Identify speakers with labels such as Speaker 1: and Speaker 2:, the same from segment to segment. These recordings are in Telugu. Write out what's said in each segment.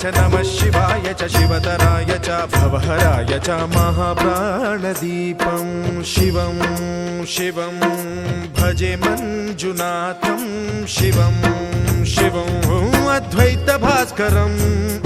Speaker 1: च नमः शिवाय च शिवतराय च भवहराय च महाप्राणदीपं शिवं शिवं भजे मञ्जुनाथं, शिवं शिवम् अद्वैतभास्करम्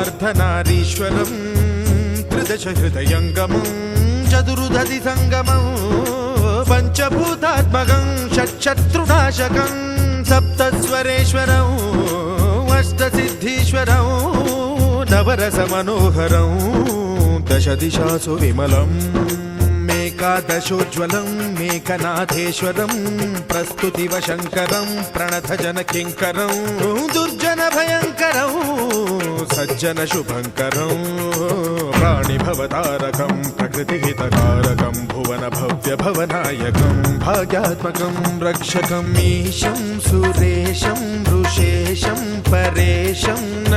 Speaker 1: अर्धनारीश्वरम् त्रिदश हृदयङ्गमं चतुर्दधि सङ्गमम् पञ्चभूतात्मकं, षट्शत्रुनाशकं सप्तस्वरेश्वरम् अष्टसिद्धीश्वरं नवरसमनोहरं दशदिशासु विमलम् मेकादशोज्ज्वलं, मेकनाथेश्वरं, प्रस्तुतिवशङ्करं प्रणतजनकिङ्करं दुर्जनभयङ्करं, सज्जनशुभङ्करं प्राणिभवतारकं प्रकृतिहितकारकं, भुवनभव्यभवनायकं, भाग्यात्मकं रक्षकम् ईशं, सुरेशं, ऋषेशं, परेशं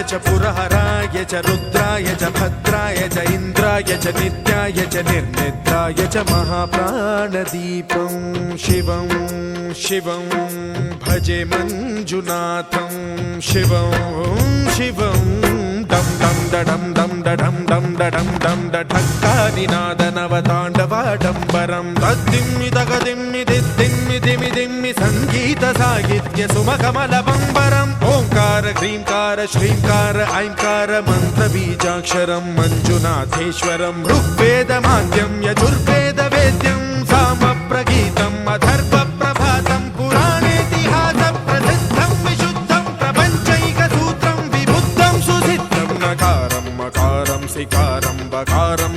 Speaker 1: च पुरहराय च रुद्राय च भद्राय च इन्द्राय च नित्याय च निर्निद्राय च महाप्राणदीपं शिवं शिवं भजे मञ्जुनाथं शिवं शिवं दं दं डडं दं डडं दं डडं दं डठक्कानिनादनवताण्डवाडम्बरं तद्दिम्मि तगदिम्मि దిమ్మి దిమి దిమ్మి సంగీత సాహిత్య సుమకమల బంబరం. ఓంకార హ్రీంకార శ్రీంకార ఐంకార మంత్ర బీజాక్షరం మంజునాథేశ్వరం ఋగ్వేద మాధ్యం యజుర్వేద వేద్యం సామ ప్రగీత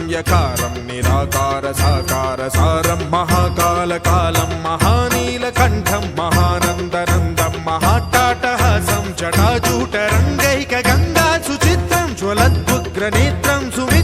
Speaker 1: కామ్యకారం నిరాకార సాకార సారం మహాకాల కాలం మహానీలకంఠం మహానందనందం మహాటాటహాసం జటాజూట రంగైక గంగా సుచిత్రం జ్వలద్భుగ్రనేత్రం సుమి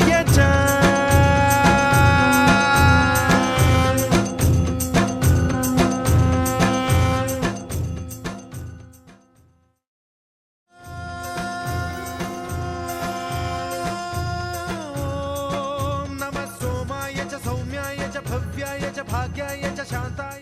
Speaker 1: Gaya, 大